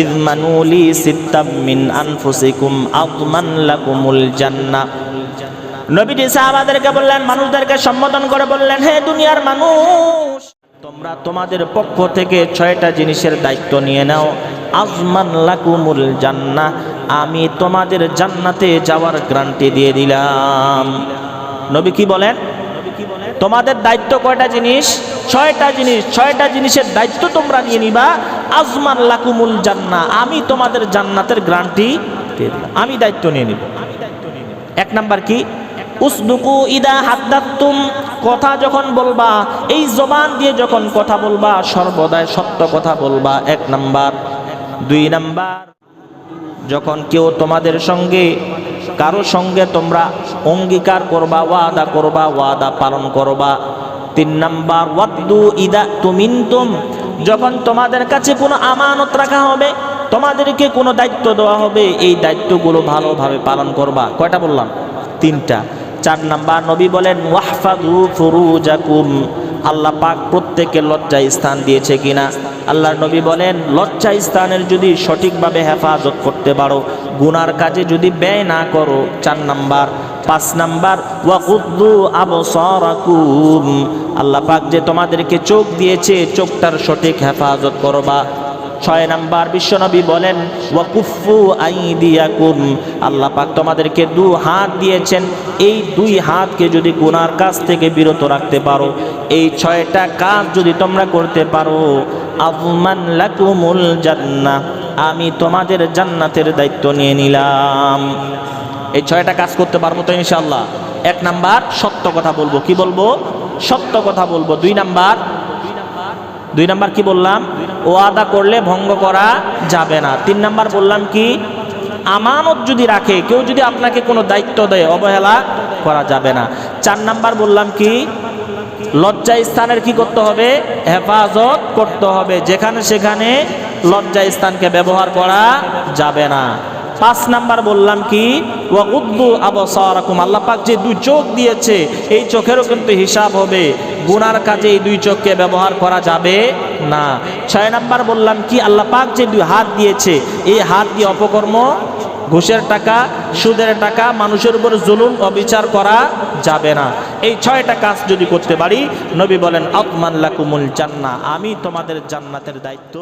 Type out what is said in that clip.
ইযমানুলি সিত্তাম মিন আনফুসিকুম আযমান লাকুমুল জান্নাহ নবীজি সাহাবাদেরকে বললেন, মানুষদেরকে সম্বোধন করে বললেন, হে দুনিয়ার মানুষ, তোমরা তোমাদের পক্ষ থেকে ছয়টা জিনিসের দায়িত্ব নিয়ে নাও। আজমান লাকুমুল জান্নাহ আমি তোমাদের জান্নাতে যাওয়ার গ্রান্টি দিয়ে দিলাম। নবী কি বলেন? তোমাদের দায়িত্ব কয়টা জিনিস? ছয়টা জিনিস, ছয়টা জিনিসের দায়িত্ব তোমরা নিয়ে নিবা। আজমান লাকুমুল জান্না, আমি তোমাদের জান্নাতের দিলাম। আমি দায়িত্ব নিয়ে নিব। এক নাম্বার কি? উসদুকু ইদা হাদ্দাতুম কথা যখন বলবা, এই জবান দিয়ে যখন কথা বলবা, সর্বদাই সত্য কথা বলবা। এক নাম্বার। দুই নাম্বার, যখন কেউ তোমাদের সঙ্গে, কারও সঙ্গে তোমরা অঙ্গীকার করবা, ওয়াদা করবা, ওয়াদা পালন করবা। তিন নাম্বার, ওয়াদ্দু ইদা তুমিনতুম যখন তোমাদের কাছে কোনো আমানত রাখা হবে, তোমাদেরকে কোনো দায়িত্ব দেওয়া হবে, এই দায়িত্বগুলো ভালোভাবে পালন করবা। কয়টা বললাম? তিনটা। চার নাম্বার, নবী বলেন ওয়াহফাদু ফুরুজাকুম। আল্লাহ পাক প্রত্যেকে লজ্জায় স্থান দিয়েছে কিনা? আল্লাহর নবী বলেন লজ্জা স্থানের যদি সঠিকভাবে হেফাজত করতে পারো, গুনার কাজে যদি ব্যয় না করো। চার নাম্বার পাঁচ নাম্বার ওয়াকুদ্দু আবসারাকুম আল্লাহ পাক যে তোমাদেরকে চোখ দিয়েছে, চোখটার সঠিক হেফাজত করবা। ছয় নাম্বার, বিশ্বনবী বলেন, ওয়াকুফু আইদিয়াকুম আল্লাহ পাক তোমাদেরকে দু হাত দিয়েছেন। এই দুই হাতকে যদি গুনার কাছ থেকে বিরত রাখতে পারো, এই ছয়টা কাজ যদি তোমরা করতে পারো আফমান লাকুমুল জান্নাহ আমি তোমাদের জান্নাতের দায়িত্ব নিয়ে নিলাম। এই ছয়টা কাজ করতে পারব তো ইনশাল্লাহ এক নাম্বার, সত্য কথা বলব। কি বলব? সত্য কথা বলব। দুই নাম্বার দুই নাম্বার কি বললাম? ওয়াদা করলে ভঙ্গ করা যাবে না। তিন নাম্বার বললাম কি? আমানত যদি রাখে, কেউ যদি আপনাকে কোনো দায়িত্ব দেয়, অবহেলা করা যাবে না। চার নাম্বার বললাম কি? লজ্জা স্থানের কি করতে হবে? হেফাজত করতে হবে। যেখানে সেখানে লজ্জা স্থানকে ব্যবহার করা যাবে না। পাঁচ নাম্বার বললাম কি ওয়াকুদ্দু আবসারাকুম আল্লাহ পাক যে দুই চোখ দিয়েছে, এই চোখেরও কিন্তু হিসাব হবে। গুনার কাজে এই দুই চোখকে ব্যবহার করা যাবে না। ছয় নাম্বার বললাম কি, আল্লাহ পাক যে দুই হাত দিয়েছে, এই হাত দিয়ে অপকর্ম, ঘুষের টাকা, সুদের টাকা, মানুষের উপর জুলুম, অবিচার করা যাবে না। এই ছয়টা কাজ যদি করতে পারি, নবী বলেন আতমান লাকুমুল জান্না আমি তোমাদের জান্নাতের দায়িত্ব